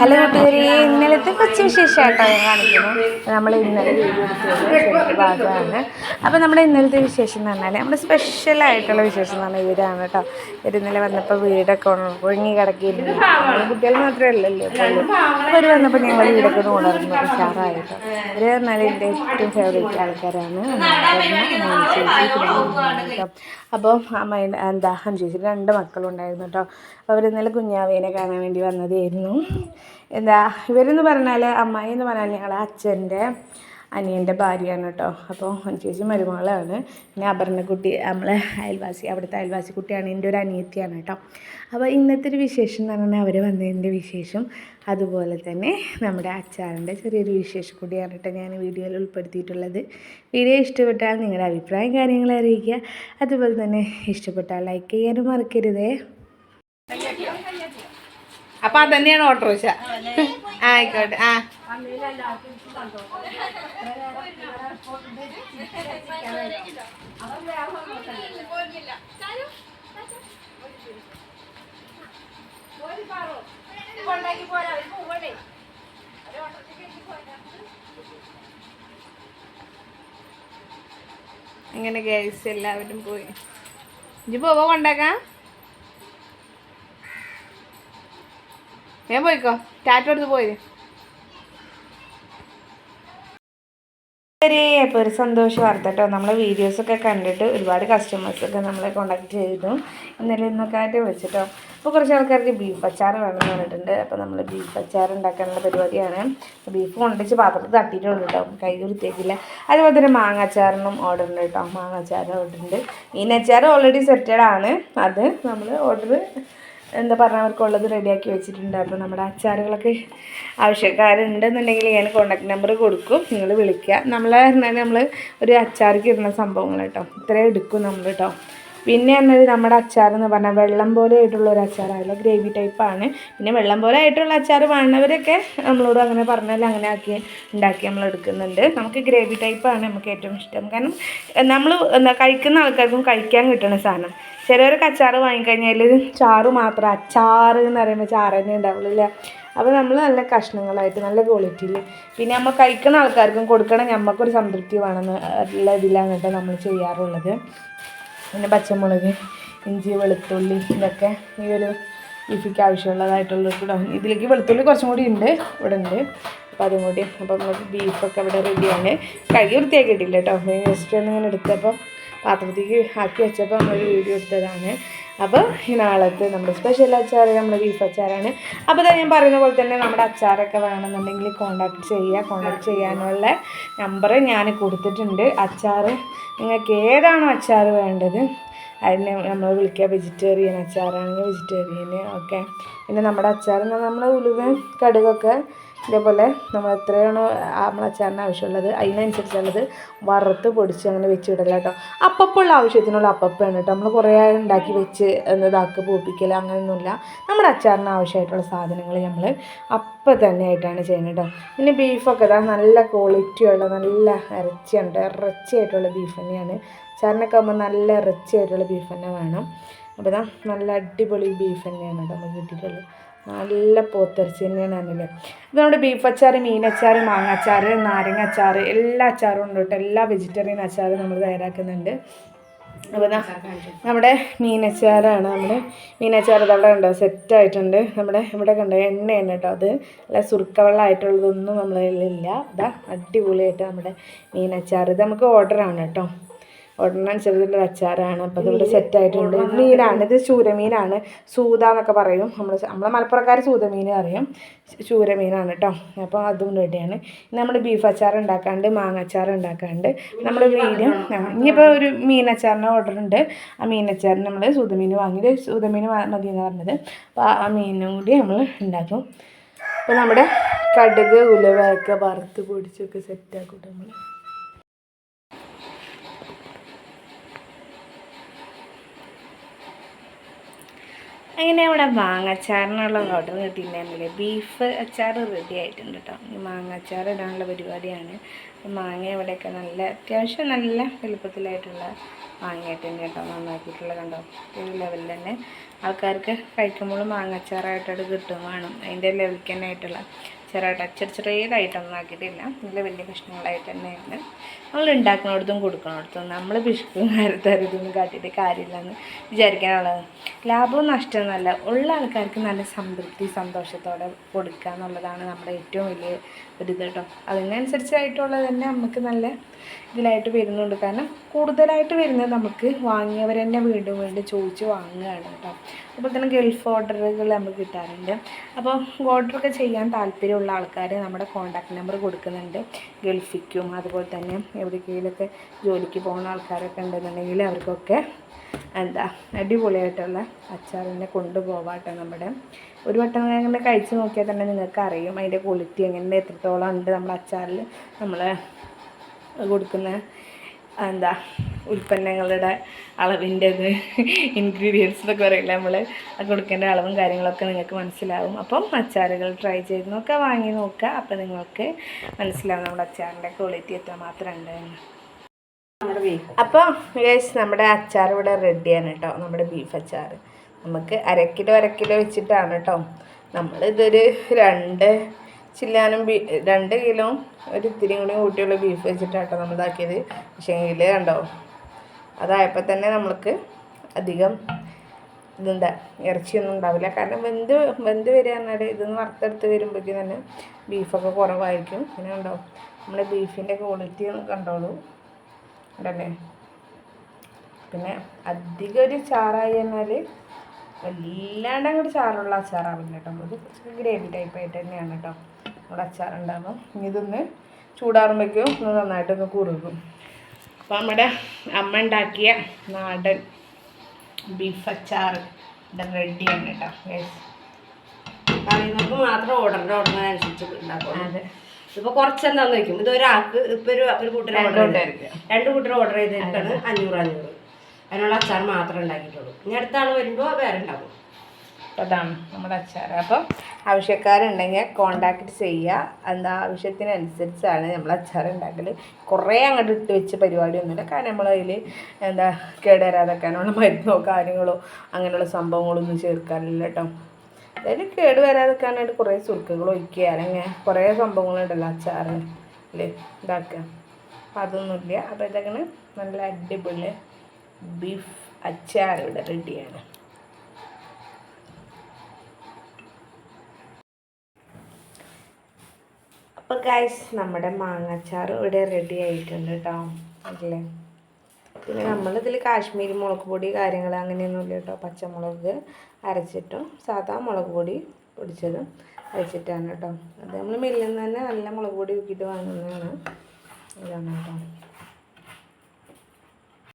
Hello കൂട്ടുകാരി ഇന്നലത്തെ കൊച്ചു വിശേഷമായിട്ടോ ഞാൻ കാണിക്കുന്നു. നമ്മൾ ഇന്നലെ ഭാഗമാണ്. അപ്പോൾ നമ്മുടെ ഇന്നലത്തെ വിശേഷം എന്ന് പറഞ്ഞാൽ നമ്മുടെ സ്പെഷ്യലായിട്ടുള്ള വിശേഷം എന്ന് പറഞ്ഞാൽ ഇവരാണ് കേട്ടോ. ഇവർ ഇന്നലെ വന്നപ്പോൾ വീടൊക്കെ ഒഴുങ്ങി കിടക്കിയിരുന്നു. കുട്ടികൾ മാത്രമേ അല്ലല്ലോ അപ്പോൾ അവർ വന്നപ്പോൾ ഞങ്ങൾ വീടൊക്കെ ഒന്ന് ഉണർന്നു. ഉഷാറായിട്ടോ. ഇവർ പറഞ്ഞാൽ എന്റെ ഏറ്റവും ഫേവറേറ്റ് ആൾക്കാരാണ്. കേട്ടോ അപ്പോൾ അമ്മയുടെ എന്താ ചേച്ചി രണ്ട് മക്കളുണ്ടായിരുന്നു കേട്ടോ. അപ്പോൾ അവർ ഇന്നലെ കുഞ്ഞാവേനെ കാണാൻ വേണ്ടി വന്നതായിരുന്നു. എന്താ ഇവരെന്ന് പറഞ്ഞാൽ അമ്മായി എന്ന് പറഞ്ഞാൽ ഞങ്ങളെ അച്ഛന്റെ അനിയന്റെ ഭാര്യയാണ് കേട്ടോ. അപ്പോൾ ചേച്ചി മരുമകളാണ്. പിന്നെ അപർണക്കുട്ടി നമ്മളെ അയൽവാസി അവിടുത്തെ അയൽവാസി കുട്ടിയാണ്. എന്റെ ഒരു അനിയത്തിയാണ് കേട്ടോ. അപ്പോൾ ഇന്നത്തെ ഒരു വിശേഷം എന്ന് പറഞ്ഞാൽ അവർ വന്നതിന്റെ വിശേഷം അതുപോലെ തന്നെ നമ്മുടെ അച്ചാറിന്റെ ചെറിയൊരു വിശേഷം കൂടിയാണ് കേട്ടോ ഞാൻ വീഡിയോയിൽ ഉൾപ്പെടുത്തിയിട്ടുള്ളത്. വീഡിയോ ഇഷ്ടപ്പെട്ടാൽ നിങ്ങളുടെ അഭിപ്രായം കാര്യങ്ങൾ അറിയിക്കുക. അതുപോലെ തന്നെ ഇഷ്ടപ്പെട്ടാൽ ലൈക്ക് ചെയ്യാനും മറക്കരുതേ. അപ്പൊ അത് തന്നെയാണ് ഓട്ടോറിക്ഷ ആയിക്കോട്ടെ ആ. അങ്ങനെ ഗ്യാസ് എല്ലാവരും പോയി. ഇജ്ജ് പോവോ കൊണ്ടാക്കാം ഞാൻ പോയിക്കോ. ടാറ്റ എടുത്ത് പോയി. ശരി അപ്പോൾ ഒരു സന്തോഷ വാർത്ത കേട്ടോ. നമ്മളെ വീഡിയോസൊക്കെ കണ്ടിട്ട് ഒരുപാട് കസ്റ്റമേഴ്സ് ഒക്കെ നമ്മളെ കോണ്ടാക്ട് ചെയ്തു. ഇന്നലെ ഇന്നൊക്കെ ആയിട്ട് വിളിച്ചിട്ടോ. അപ്പോൾ കുറച്ച് ആൾക്കാർക്ക് ബീഫ് അച്ചാർ വേണമെന്ന് പറഞ്ഞിട്ടുണ്ട്. അപ്പോൾ നമ്മൾ ബീഫ് അച്ചാർ ഉണ്ടാക്കാനുള്ള പരിപാടിയാണ്. ബീഫ് കൊണ്ടുവച്ച് പാത്രത്തിൽ തട്ടിയിട്ടുള്ളൂ കേട്ടോ. കൈ വൃത്തിയാക്കില്ല അതുപോലെ തന്നെ മാങ്ങ അച്ചാറിനും ഓർഡർ ഉണ്ട് കേട്ടോ. മാങ്ങ അച്ചാർ ഓർഡർ ഉണ്ട്. മീനച്ചാർ ഓൾറെഡി സെറ്റഡ് ആണ്. അത് നമ്മൾ ഓർഡർ എന്താ പറഞ്ഞവർക്കുള്ളത് റെഡിയാക്കി വെച്ചിട്ടുണ്ട്. അപ്പോൾ നമ്മുടെ അച്ചാറുകളൊക്കെ ആവശ്യക്കാരുണ്ടെന്നുണ്ടെങ്കിൽ ഞാൻ കോണ്ടാക്ട് നമ്പർ കൊടുക്കും. നിങ്ങൾ വിളിക്കുക. നമ്മളെ പറഞ്ഞാൽ നമ്മൾ ഒരു അച്ചാർക്ക് ഇടുന്ന സംഭവങ്ങൾ കേട്ടോ. ഇത്രയും എടുക്കും നമ്മൾ കേട്ടോ. പിന്നെ പറഞ്ഞത് നമ്മുടെ അച്ചാർ എന്ന് പറഞ്ഞാൽ വെള്ളം പോലെ ആയിട്ടുള്ള ഒരു അച്ചാറായാലും ഗ്രേവി ടൈപ്പാണ് പിന്നെ വെള്ളം പോലെ ആയിട്ടുള്ള അച്ചാർ വേണ്ടവരൊക്കെ നമ്മളോട് അങ്ങനെ പറഞ്ഞാൽ അങ്ങനെ ആക്കി ഉണ്ടാക്കി നമ്മൾ എടുക്കുന്നുണ്ട്. നമുക്ക് ഗ്രേവി ടൈപ്പാണ് നമുക്ക് ഏറ്റവും ഇഷ്ടം. കാരണം നമ്മൾ എന്താ കഴിക്കുന്ന ആൾക്കാർക്കും കഴിക്കാൻ കിട്ടുന്ന സാധനം. ചിലവരൊക്കെ അച്ചാർ വാങ്ങിക്കഴിഞ്ഞാൽ ചാറ് മാത്രം അച്ചാർ എന്ന് പറയുമ്പോൾ ചാറ് തന്നെ ഉണ്ടാവുള്ളൂ അപ്പോൾ നമ്മൾ നല്ല കഷ്ണങ്ങളായിട്ട് നല്ല ക്വാളിറ്റിയിൽ പിന്നെ നമ്മൾ കഴിക്കുന്ന ആൾക്കാർക്കും കൊടുക്കണം നമുക്കൊരു സംതൃപ്തി വേണമെന്ന് ഉള്ള ഇതിലാണ് കേട്ടോ നമ്മൾ ചെയ്യാറുള്ളത്. പിന്നെ പച്ചമുളക് ഇഞ്ചി വെളുത്തുള്ളി ഇതൊക്കെ ഈ ഒരു ബീഫിക്ക് ആവശ്യമുള്ളതായിട്ടുള്ള കൂടെ ഇതിലേക്ക് വെളുത്തുള്ളി കുറച്ചും കൂടി ഉണ്ട് ഇവിടെ ഉണ്ട്. അപ്പോൾ അതും കൂടി. അപ്പോൾ നമുക്ക് ബീഫൊക്കെ ഇവിടെ റെഡിയാണ് കഴുകി വൃത്തിയാക്കിയിട്ടില്ല കേട്ടോ. ജസ്റ്റ് ഒന്ന് ഇങ്ങനെ പാത്രത്തേക്ക് ആക്കി വെച്ചപ്പോൾ നമ്മളൊരു വീഡിയോ എടുത്തതാണ്. അപ്പോൾ ഈ നാളത്തെ നമ്മുടെ സ്പെഷ്യൽ അച്ചാർ നമ്മുടെ ബീഫ് അച്ചാറാണ്. അപ്പോൾ ഞാൻ പറയുന്ന പോലെ തന്നെ നമ്മുടെ അച്ചാറൊക്കെ വേണമെന്നുണ്ടെങ്കിൽ കോണ്ടാക്ട് ചെയ്യുക കോണ്ടാക്ട് ചെയ്യാനുള്ള നമ്പർ ഞാൻ കൊടുത്തിട്ടുണ്ട്. അച്ചാർ നിങ്ങൾക്ക് ഏതാണോ അച്ചാർ വേണ്ടത് അതിന് നമ്മൾ വിളിക്കുക. വെജിറ്റേറിയൻ അച്ചാറാണെങ്കിൽ വെജിറ്റേറിയൻ ഓക്കെ പിന്നെ നമ്മുടെ അച്ചാർ നമ്മൾ ഉലുവ കടുകൊക്കെ ഇതേപോലെ നമ്മൾ എത്രയാണോ നമ്മളെ അച്ചാറിന് ആവശ്യമുള്ളത് അതിനനുസരിച്ചുള്ളത് വറുത്ത് പൊടിച്ച് അങ്ങനെ വെച്ച് വിടില്ല കേട്ടോ അപ്പപ്പുള്ള ആവശ്യത്തിനുള്ള അപ്പപ്പാണ് കേട്ടോ നമ്മൾ കുറേ ഉണ്ടാക്കി വെച്ച് എന്നതാക്കി പൂപ്പിക്കൽ അങ്ങനെയൊന്നുമില്ല. നമ്മുടെ അച്ചാറിന് ആവശ്യമായിട്ടുള്ള സാധനങ്ങൾ നമ്മൾ അപ്പം തന്നെ ആയിട്ടാണ് ചെയ്യുന്നത് കേട്ടോ പിന്നെ ബീഫൊക്കെ ഇതാ നല്ല ക്വാളിറ്റിയുള്ള നല്ല ഇറച്ചിയുണ്ട്. ഇറച്ചിയായിട്ടുള്ള ബീഫ് തന്നെയാണ്. അച്ചാറിനൊക്കെ ആകുമ്പോൾ നല്ല ഇറച്ചിയായിട്ടുള്ള ബീഫ് തന്നെ വേണം. അപ്പോൾ ഇതാ നല്ല അടിപൊളി ബീഫ് തന്നെയാണ് കേട്ടോ നമുക്ക് കിട്ടിയിട്ടുള്ളത്. നല്ല പോത്തരച്ചി തന്നെയാണ് അതിൽ ഇത് നമ്മുടെ ബീഫ് അച്ചാർ മീനച്ചാർ മാങ്ങാച്ചാർ നാരങ്ങ അച്ചാർ എല്ലാ അച്ചാറും ഉണ്ട് കേട്ടോ. എല്ലാ വെജിറ്റേറിയൻ അച്ചാറും നമ്മൾ തയ്യാറാക്കുന്നുണ്ട്. അപ്പോൾ നമ്മുടെ മീനച്ചാറാണ് നമ്മുടെ മീനച്ചാർ ഇതവിടെ ഉണ്ടോ സെറ്റായിട്ടുണ്ട് നമ്മുടെ ഇവിടെ കണ്ടോ? എണ്ണയാണ് കേട്ടോ അത്. അല്ല സുർക്കവെള്ളമായിട്ടുള്ളതൊന്നും നമ്മളെ നമ്മളില്ല ഇതാ അടിപൊളിയായിട്ട് നമ്മുടെ മീനച്ചാർ ഇത് നമുക്ക് ഓർഡറാണ് കേട്ടോ. ഓർഡറിനനുസരിച്ചുള്ള അച്ചാറാണ്. അപ്പോൾ ഇതിവിടെ സെറ്റായിട്ടുണ്ട്. മീനാണ് ഇത് ചൂരമീനാണ്. സൂത എന്നൊക്കെ പറയും. നമ്മൾ നമ്മളെ മലപ്പുറക്കാർ സൂതമീൻ അറിയാം ചൂരമീനാണ് കേട്ടോ അപ്പോൾ അതും റെഡിയാണ്. നമ്മൾ ബീഫ് അച്ചാർ ഉണ്ടാക്കാണ്ട് മാങ്ങ അച്ചാർ ഉണ്ടാക്കാണ്ട് നമ്മൾ വീഡിയോ ഇനിയിപ്പോൾ ഒരു മീനച്ചാറിന് ഓർഡർ ഉണ്ട്. ആ മീനച്ചാറിന് നമ്മൾ സൂതമീൻ വാങ്ങിയത് സൂതമീൻ മതി എന്ന് പറഞ്ഞത്. അപ്പോൾ ആ മീനും കൂടി നമ്മൾ ഉണ്ടാക്കും. അപ്പോൾ നമ്മുടെ കടുക് ഉലവയൊക്കെ വറുത്ത് പൊടിച്ചൊക്കെ സെറ്റാക്കും നമ്മൾ അങ്ങനെ അവിടെ മാങ്ങാച്ചാറിനുള്ള ഓർഡർ കിട്ടിയിട്ടുണ്ടായിരുന്നില്ലേ ബീഫ് അച്ചാർ റെഡി ആയിട്ടുണ്ട് കേട്ടോ ഈ മാങ്ങാച്ചാർ ഇടാനുള്ള പരിപാടിയാണ്. മാങ്ങ ഇവിടെയൊക്കെ നല്ല അത്യാവശ്യം നല്ല വലുപ്പത്തിലായിട്ടുള്ള മാങ്ങയായിട്ട് തന്നെ കേട്ടോ നന്നാക്കിയിട്ടുള്ള കണ്ടോ? ഒരു ലെവലിൽ തന്നെ. ആൾക്കാർക്ക് കഴിക്കുമ്പോൾ മാങ്ങാച്ചാറായിട്ടത് കിട്ടും വേണം. അതിന്റെ ലെവലിൽ തന്നെ ആയിട്ടുള്ള. ചെറുതായിട്ട് ചെറിയ ചെറിയതായിട്ടൊന്നും ആക്കിയിട്ടില്ല. നല്ല വലിയ കഷ്ണങ്ങളായിട്ട് തന്നെയാണ്. നമ്മൾ ഉണ്ടാക്കുന്നിടത്തും കൊടുക്കുന്നിടത്തും. നമ്മൾ പിശുക്കും നേരത്തരതൊന്നും കാട്ടിയിട്ട് കാര്യമില്ലെന്ന് വിചാരിക്കാനുള്ളത്. ലാഭവും നഷ്ടമൊന്നുമല്ല ഉള്ള ആൾക്കാർക്ക് നല്ല സംതൃപ്തി സന്തോഷത്തോടെ കൊടുക്കുക എന്നുള്ളതാണ് നമ്മുടെ ഏറ്റവും വലിയ ഒരു ഇത് കേട്ടോ. അതിനനുസരിച്ചായിട്ടുള്ളത് തന്നെ നമുക്ക് നല്ല ഇതിലായിട്ട് വരുന്നുണ്ട്. കാരണം കൂടുതലായിട്ട് വരുന്നത് നമുക്ക് വാങ്ങിയവർ തന്നെ വീണ്ടും വീണ്ടും ചോദിച്ച് വാങ്ങുകയാണ് കേട്ടോ. അതുപോലെ തന്നെ ഗൾഫ് ഓർഡറുകൾ നമുക്ക് കിട്ടാറുണ്ട്. അപ്പോൾ ഓർഡറൊക്കെ ചെയ്യാൻ താല്പര്യമുള്ള ആൾക്കാർ നമ്മുടെ കോൺടാക്ട് നമ്പർ കൊടുക്കുന്നുണ്ട്. ഗൾഫിക്കും അതുപോലെ തന്നെ എവിടേക്കെങ്കിലുമൊക്കെ ജോലിക്ക് പോകുന്ന ആൾക്കാരൊക്കെ ഉണ്ടെന്നുണ്ടെങ്കിൽ അവർക്കൊക്കെ എന്താ അടിപൊളിയായിട്ടുള്ള അച്ചാറിനെ കൊണ്ടുപോവാട്ടോ നമ്മുടെ. ഒരു വട്ടം അങ്ങനെ കഴിച്ച് നോക്കിയാൽ തന്നെ നിങ്ങൾക്ക് അറിയും അതിന്റെ ക്വാളിറ്റി എങ്ങനെ എത്രത്തോളം ഉണ്ട് നമ്മുടെ അച്ചാറിൽ നമ്മൾ കൊടുക്കുന്ന എന്താ ഉൽപ്പന്നങ്ങളുടെ അളവിന്റെ ഇത് ഇൻഗ്രീഡിയൻസ് എന്നൊക്കെ പറയില്ല നമ്മൾ കൊടുക്കേണ്ട അളവും കാര്യങ്ങളൊക്കെ നിങ്ങൾക്ക് മനസ്സിലാവും. അപ്പം അച്ചാറുകൾ ട്രൈ ചെയ്ത് നോക്കുക വാങ്ങി നോക്കുക അപ്പം നിങ്ങൾക്ക് മനസ്സിലാവും നമ്മുടെ അച്ചാറിന്റെ ക്വാളിറ്റി എത്രമാത്രം ഉണ്ട് അപ്പോൾ യേസ് നമ്മുടെ അച്ചാർ ഇവിടെ റെഡിയാണ് കേട്ടോ. നമ്മുടെ ബീഫ് അച്ചാർ. നമുക്ക് അര കിലോ അര കിലോ വെച്ചിട്ടാണ് കേട്ടോ. നമ്മളിതൊരു രണ്ട് ചില്ലാനും ബീ രണ്ട് കിലോ ഒരു ഇത്തിരി കൂടി കൂട്ടിയുള്ള ബീഫ് വെച്ചിട്ടാട്ടോ നമ്മളിതാക്കിയത് പക്ഷേ ഇതിൽ കണ്ടോ അതായപ്പോൾ തന്നെ നമ്മൾക്ക് അധികം ഇതെന്താ ഇറച്ചിയൊന്നും ഉണ്ടാവില്ല. കാരണം വെന്ത് വെന്ത് വരിക എന്നാൽ ഇതൊന്ന് വറുത്തെടുത്ത് വരുമ്പോഴേക്കും തന്നെ ബീഫൊക്കെ കുറവായിരിക്കും. പിന്നെ കണ്ടോ നമ്മുടെ ബീഫിന്റെ ക്വാളിറ്റി ഒന്ന് കണ്ടോളൂ. ഉണ്ടല്ലേ പിന്നെ അധികം ഒരു ചാറായി എന്നാൽ വല്ലാണ്ട് അങ്ങോട്ട് ചാറുള്ള അച്ചാറാവില്ല കേട്ടോ. അത് ഗ്രേവി ടൈപ്പായിട്ട് തന്നെയാണ് കേട്ടോ. നമ്മുടെ അച്ചാറുണ്ടാകും ഇനി ഇതൊന്ന് ചൂടാറുമ്പോഴേക്കും ഒന്ന് നന്നായിട്ടൊന്ന് കുറുകും. അപ്പോൾ നമ്മുടെ അമ്മ ഉണ്ടാക്കിയ നാടൻ ബീഫ് അച്ചാർ ഇവിടെ റെഡിയാണ് കേട്ടോ യെസ് പറയുന്നവർക്ക് മാത്രം ഓർഡർ ഓർഡറിനനുസരിച്ച് ഉണ്ടാക്കും അതെ. ഇപ്പൊ കുറച്ചെന്താന്ന് വെക്കും? ഇത് ഒരാൾക്ക് ഇപ്പൊ ഒരു ഒരു കൂട്ടർ ഓർഡർ ഉണ്ടായിരിക്കും രണ്ട് കൂട്ടർ ഓർഡർ ചെയ്തിട്ടാണ് അഞ്ഞൂറ് അഞ്ഞൂറ്. അതിനുള്ള അച്ചാർ മാത്രമേ ഉണ്ടാക്കിയിട്ടുള്ളൂ. ഇനി അടുത്ത ആൾ വരുമ്പോൾ വേറെ ഉണ്ടാക്കും. അപ്പോൾ അതാണ് നമ്മുടെ അച്ചാർ അപ്പോൾ ആവശ്യക്കാരുണ്ടെങ്കിൽ കോണ്ടാക്ട് ചെയ്യുക. എന്താ ആവശ്യത്തിനനുസരിച്ചാണ് നമ്മൾ അച്ചാർ ഉണ്ടാക്കൽ കുറേ അങ്ങോട്ട് ഇട്ട് വെച്ച പരിപാടിയൊന്നുമില്ല. കാരണം നമ്മൾ അതിൽ എന്താ കേടുവരാതെക്കാനുള്ള മരുന്നോ കാര്യങ്ങളോ അങ്ങനെയുള്ള സംഭവങ്ങളൊന്നും ചേർക്കാറില്ല കേട്ടോ. അതായത് കേട് വരാതെക്കാനായിട്ട് കുറേ സുർക്കകൾ ഒഴിക്കുക. അല്ലെങ്കിൽ കുറേ സംഭവങ്ങളുണ്ടല്ലോ അച്ചാറിൽ ഇതാക്കുക. അപ്പം അതൊന്നുമില്ല. അപ്പോൾ ഇതൊക്കെ നല്ല അടിപൊളി ബീഫ് അച്ചാർ ഇവിടെ റെഡിയാണ് അപ്പോൾ ഗൈസ് നമ്മുടെ മാങ്ങാച്ചാർ ഇവിടെ റെഡി ആയിട്ടുണ്ട് കേട്ടോ അല്ലേ? പിന്നെ നമ്മളിതിൽ കാശ്മീരി മുളക് പൊടി കാര്യങ്ങൾ അങ്ങനെയൊന്നുമില്ല കേട്ടോ പച്ചമുളക് അരച്ചിട്ടും സാധാ മുളക് പൊടി പൊടിച്ചതും അരച്ചിട്ടാണ് കേട്ടോ അത് നമ്മൾ മില്ലിൽ നിന്ന് തന്നെ നല്ല മുളക് പൊടി ഉക്കിയിട്ട് വാങ്ങുന്നതാണ്. ഇതാണ് കേട്ടോ